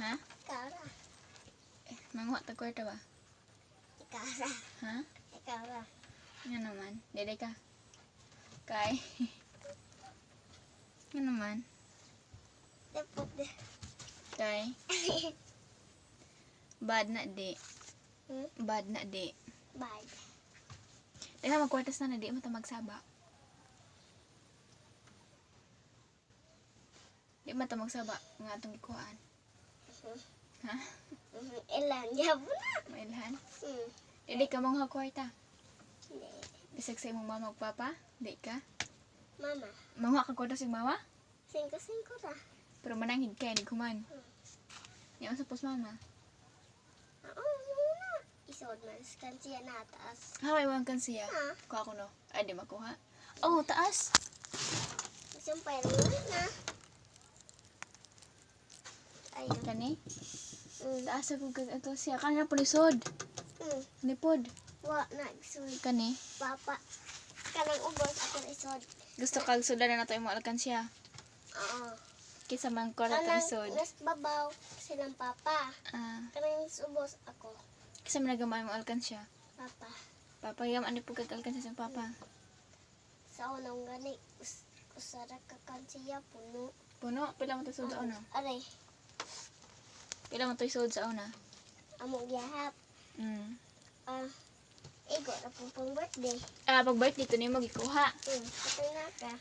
Ha? Kara. Eh, manguha ta kwarta ba? Kara. Ha? Kara. Nga naman. Dede ka. Kay. Nga naman. Dapat de. Kay. Bad na di. Hmm? Bad na di. Bye. Teka, magkwartas na na di mo ta magsaba. Di mo ta magsaba. Nga itong ikuhaan. Ha? Ilan? Yabo na. Mailhan? Hmm. Dede ka mong kwarta. Hindi. Bisag sa imong mama ug papa. Di ka. Mama. Manguha ka kwarta sa mama. Singko-singko ra. Pero manangid kay di kuman. Yan sa pos mama. Oo, muna. Isod man. Skan siya na taas. Haway wang kan siya. Ha? Kuha ko no. Ay, di makuha. Oh, taas. Sumpay rin na. Ayun. Kani. Mm. Taas ako kag ato siya. Kani na pulisod. Mm. Nipod. Wa na. Isod. Kani. Papa. Kanang ubos ako isod. Gusto kag sudan na nato imong alkansya. Oo. Kisa man ko na isod. nas babaw silang papa. Ah, Kanang ubos ako. kisa man nagamay imong alkansya. Papa. Papa, yam ani po kag alkansya sa papa. Sa unang gani. Us usara ka kansiya puno. Puno, pila mo to isod sa una? Aray. Pila mo to isod sa una? Among gihap. Mm. Ah. Igo na po pang birthday. Ah, pag birthday to nimo gikuha. Hmm. Patay na ka.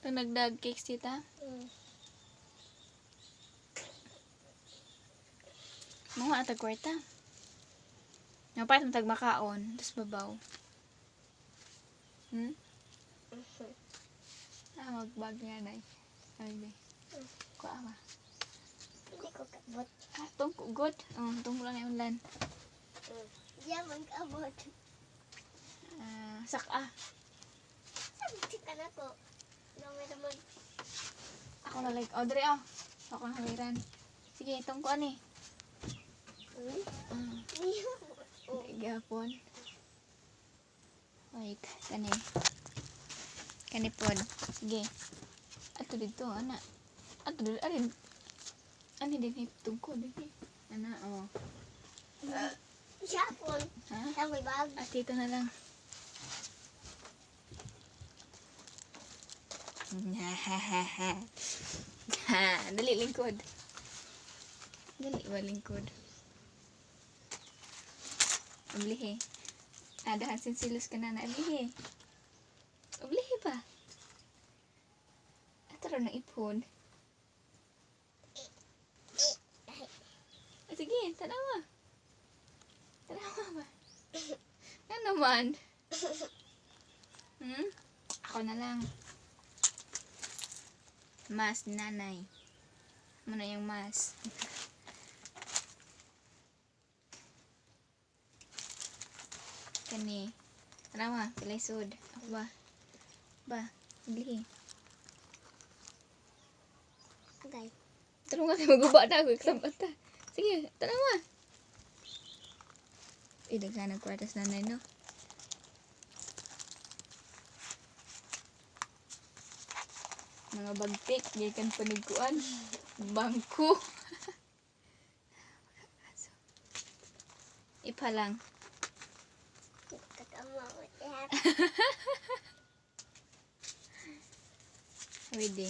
Ito nagdag cakes tita. Hmm. Mga atag kwarta. Napait mo tag makaon, tapos babaw. Hmm? Mhm. Ah, magbag nga na. Ay, di. Kuha ka. Ko kabot. Ah, tong kugot. Oh, tong lang yung ulan. Hmm. Diyan mag-abot. Ah, sak ah. Sabi ka na ko. Naman. Ako na like, Audrey ah. Ako na haliran. Sige, itong ko ani. Hmm? Ah, Oh. gapon. Like, kani. Kani pod. Sige. Ato dito, ana. Ato dito, arin. Ani din itong ko, din. Ana, oh. Siyapon. Ha? Ang may bag. At dito na lang. Ha, Dali lingkod. Dali ba lingkod? Ublihi. Ah, dahan sinsilos ka na na. Ublihi. Ublihi ba? Ato raw na ipon. Ah, sige, tanawa. Tanawa ba? Ano naman? Hmm? Ako na lang. Mas, nanay. Muna yung mas. Kani. Ano ma? Pilay sud. Ako ba? Ba? Bili. Agay. Tanong tayo maguba na ako. Ta. Sige, tanong ma. Idag ka ng kwartas nanay, no? Mga bagtik, gikan paniguan. Bangko. Ipa lang. Hawidi.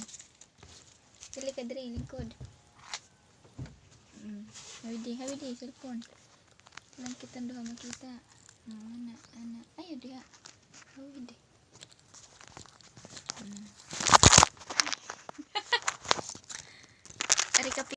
Dili ka diri, lingkod. Mm. Hawidi, hawidi, cellphone. Lang kita doha makita. Oh, ana, ana. Ayo dia. Hawidi.